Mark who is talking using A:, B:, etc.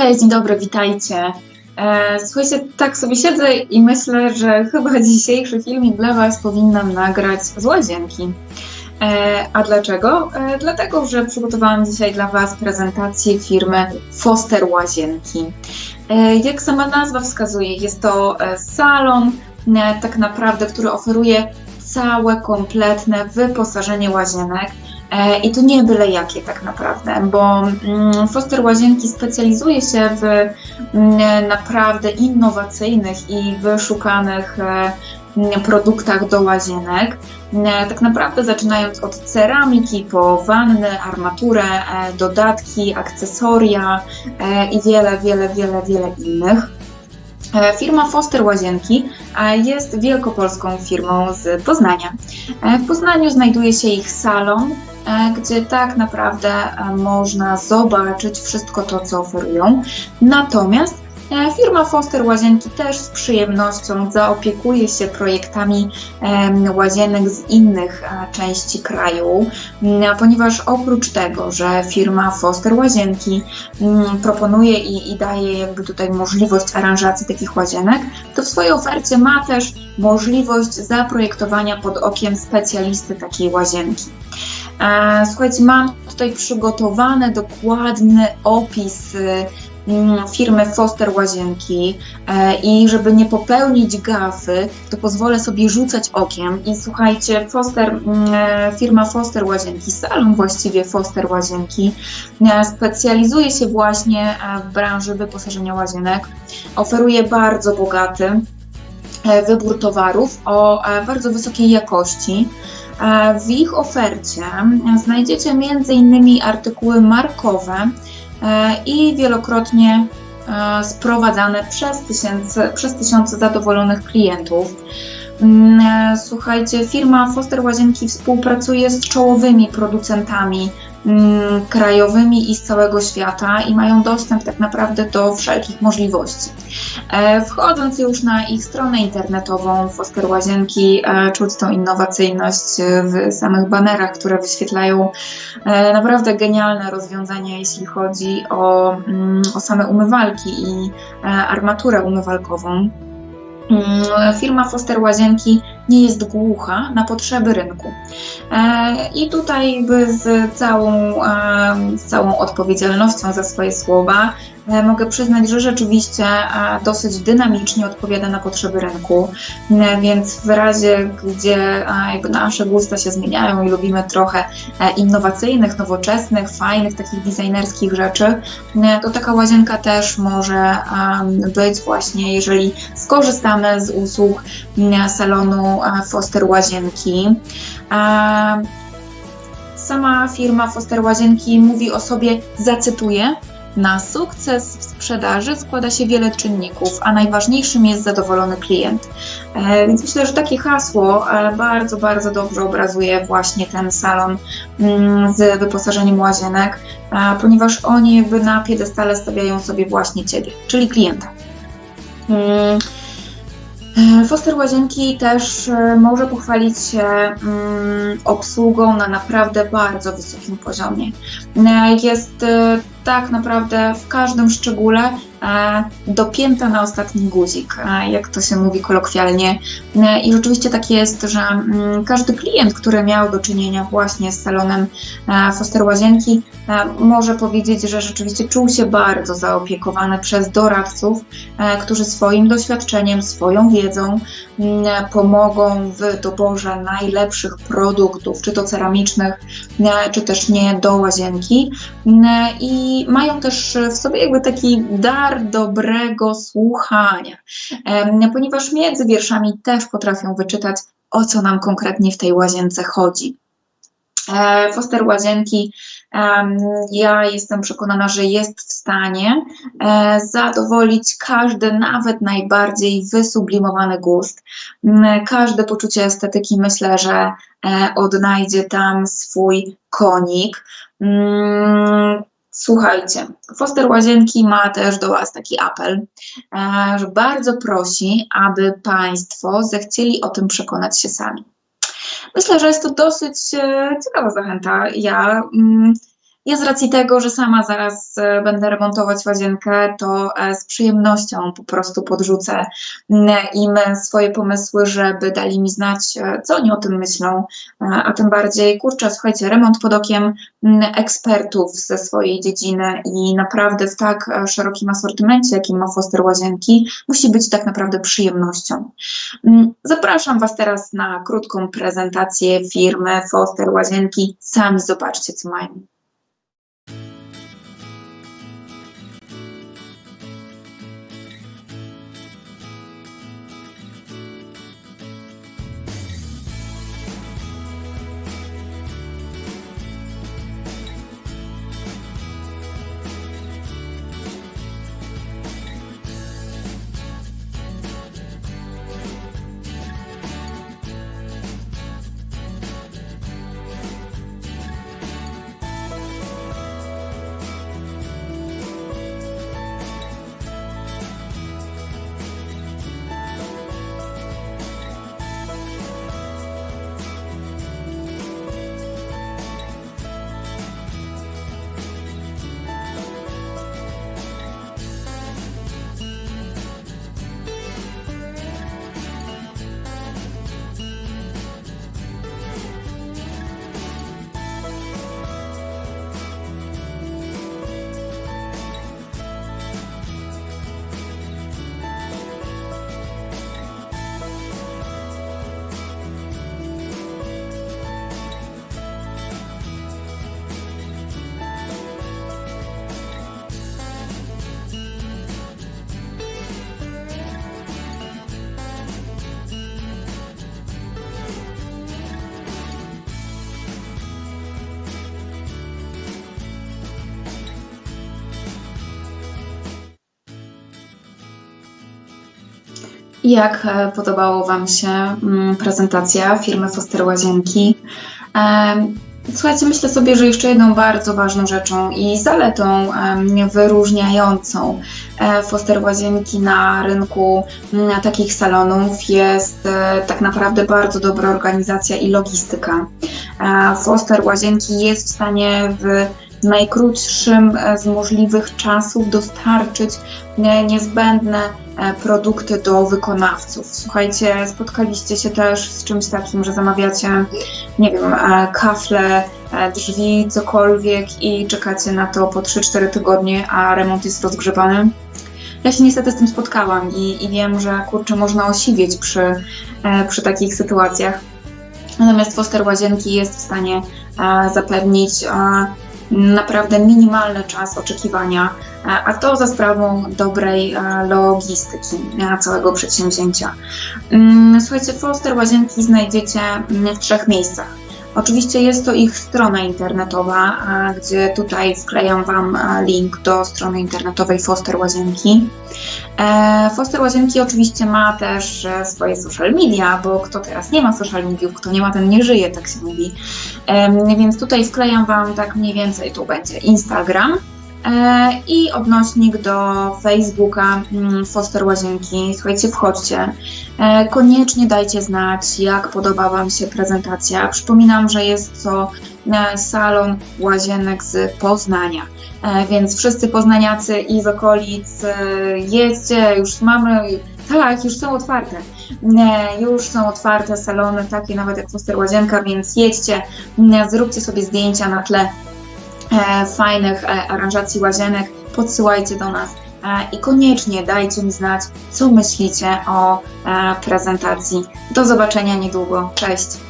A: Cześć, dzień dobry, witajcie. E, słuchajcie, tak sobie siedzę i myślę, że chyba dzisiejszy filmik dla Was powinnam nagrać z łazienki. E, a dlaczego? E, dlatego, że przygotowałam dzisiaj dla Was prezentację firmy Foster Łazienki. Jak sama nazwa wskazuje, jest to salon, tak naprawdę, który oferuje całe, kompletne wyposażenie łazienek I to nie byle jakie tak naprawdę, bo mm, Foster Łazienki specjalizuje się w mm, naprawdę innowacyjnych i wyszukanych e, mm, produktach do łazienek. E, tak naprawdę zaczynając od ceramiki po wanny, armaturę, dodatki, akcesoria i wiele, wiele, wiele, wiele innych. E, firma Foster Łazienki e, jest wielkopolską firmą z Poznania. E, w Poznaniu znajduje się ich salon, gdzie tak naprawdę można zobaczyć wszystko to, co oferują. Natomiast E, firma Foster Łazienki też z przyjemnością zaopiekuje się projektami łazienek z innych e, części kraju, ponieważ oprócz tego, że firma Foster Łazienki proponuje i, i daje jakby tutaj możliwość aranżacji takich łazienek, to w swojej ofercie ma też możliwość zaprojektowania pod okiem specjalisty takiej łazienki. E, słuchajcie, mam tutaj przygotowany dokładny opis Mm, firmy Foster Łazienki e, i żeby nie popełnić gafy, to pozwolę sobie rzucać okiem i słuchajcie, Foster, mm, e, firma Foster Łazienki, salon właściwie Foster Łazienki e, specjalizuje się właśnie w branży wyposażenia łazienek, oferuje bardzo bogaty wybór towarów o bardzo wysokiej jakości. W ich ofercie znajdziecie m.in. artykuły markowe, E, i wielokrotnie e, sprowadzane przez tysiące, przez tysiące zadowolonych klientów. Mm, e, słuchajcie, firma Foster Łazienki współpracuje z czołowymi producentami krajowymi i z całego świata i mają dostęp tak naprawdę do wszelkich możliwości. E, wchodząc już na ich stronę internetową Foster Łazienki, e, czuć tą innowacyjność w samych banerach, które wyświetlają e, naprawdę genialne rozwiązania, jeśli chodzi o, mm, o same umywalki i armaturę umywalkową. Mm, firma Foster Łazienki nie jest głucha na potrzeby rynku. E, I tutaj jakby z całą, e, z całą odpowiedzialnością za swoje słowa mogę przyznać, że rzeczywiście e, dosyć dynamicznie odpowiada na potrzeby rynku, e, więc w razie, gdzie nasze gusta się zmieniają i lubimy trochę innowacyjnych, nowoczesnych, fajnych, takich designerskich rzeczy, to taka łazienka też może być właśnie, jeżeli skorzystamy z usług salonu Foster Łazienki. Sama firma Foster Łazienki mówi o sobie, zacytuję, na sukces w sprzedaży składa się wiele czynników, a najważniejszym jest zadowolony klient. E, więc myślę, że takie hasło e, bardzo, bardzo dobrze obrazuje właśnie ten salon mm, z wyposażeniem łazienek, e, ponieważ oni jakby na piedestale stawiają sobie właśnie Ciebie, czyli klienta. Mm, Foster Łazienki też może pochwalić się mm, obsługą na naprawdę bardzo wysokim poziomie. Jest tak naprawdę w każdym szczególe dopięta na ostatni guzik, jak to się mówi kolokwialnie. I rzeczywiście tak jest, że mm, każdy klient, który miał do czynienia właśnie z salonem Foster Łazienki, może powiedzieć, że rzeczywiście czuł się bardzo zaopiekowany przez doradców, którzy swoim doświadczeniem, swoją wiedzą mm, pomogą w doborze najlepszych produktów, czy to ceramicznych, czy też nie do łazienki. I mają też w sobie jakby taki dar, dobrego słuchania, ponieważ między wierszami też potrafią wyczytać, o co nam konkretnie w tej łazience chodzi. E, Foster Łazienki, ja jestem przekonana, że jest w stanie e, zadowolić każdy, nawet najbardziej wysublimowany gust. Każde poczucie estetyki myślę, że e, odnajdzie tam swój konik. Słuchajcie, Foster Łazienki ma też do Was taki apel, e, że bardzo prosi, aby Państwo zechcieli o tym przekonać się sami. Myślę, że jest to dosyć e, ciekawa zachęta. Ja mm, Ja z racji tego, że sama zaraz e, będę remontować łazienkę, to e, z przyjemnością po prostu podrzucę im swoje pomysły, żeby dali mi znać, e, co oni o tym myślą. A tym bardziej, kurczę, słuchajcie, remont pod okiem ekspertów ze swojej dziedziny i naprawdę w tak szerokim asortymencie, jakim ma Foster Łazienki, musi być tak naprawdę przyjemnością. Zapraszam Was teraz na krótką prezentację firmy Foster Łazienki. Sami zobaczcie, co mają. Jak e, podobało Wam się mm, prezentacja firmy Foster Łazienki? Em, Słuchajcie, myślę sobie, że jeszcze jedną bardzo ważną rzeczą i zaletą wyróżniającą e, Foster Łazienki na rynku mm, takich salonów jest e, tak naprawdę bardzo dobra organizacja i logistyka. E, Foster Łazienki jest w stanie w najkrótszym e, z możliwych czasów dostarczyć e, niezbędne e, produkty do wykonawców. Słuchajcie, spotkaliście się też z czymś takim, że zamawiacie, nie wiem, kafle, drzwi, cokolwiek i czekacie na to po 3-4 tygodnie, a remont jest rozgrzewany. Ja się niestety z tym spotkałam i, i wiem, że kurczę, można osiwieć przy, przy takich sytuacjach. Natomiast Foster Łazienki jest w stanie zapewnić naprawdę minimalny czas oczekiwania, e, a to za sprawą dobrej e, logistyki e, całego przedsięwzięcia. Mm, Słuchajcie, Foster Łazienki znajdziecie mm, w trzech miejscach. Oczywiście jest to ich strona internetowa, gdzie tutaj wklejam Wam e, link do strony internetowej Foster Łazienki. E, Foster Łazienki oczywiście ma też e, swoje social media, bo kto teraz nie ma social mediów, kto nie ma, ten nie żyje, tak się mówi. Więc tutaj wklejam Wam tak mniej więcej, tu będzie Instagram i odnośnik do Facebooka mm, Foster Łazienki. Słuchajcie, wchodźcie. E, Koniecznie dajcie znać, jak podoba Wam się prezentacja. Przypominam, że jest to e, salon łazienek z Poznania. E, Więc wszyscy poznaniacy i z okolic e, jedźcie, już mamy, tak, już są otwarte. E, Już są otwarte salony, takie nawet jak Foster Łazienka, więc jedźcie, e, zróbcie sobie zdjęcia na tle e, fajnych e, aranżacji łazienek, podsyłajcie do nas e, i koniecznie dajcie mi znać, co myślicie o e, prezentacji. Do zobaczenia niedługo. Cześć!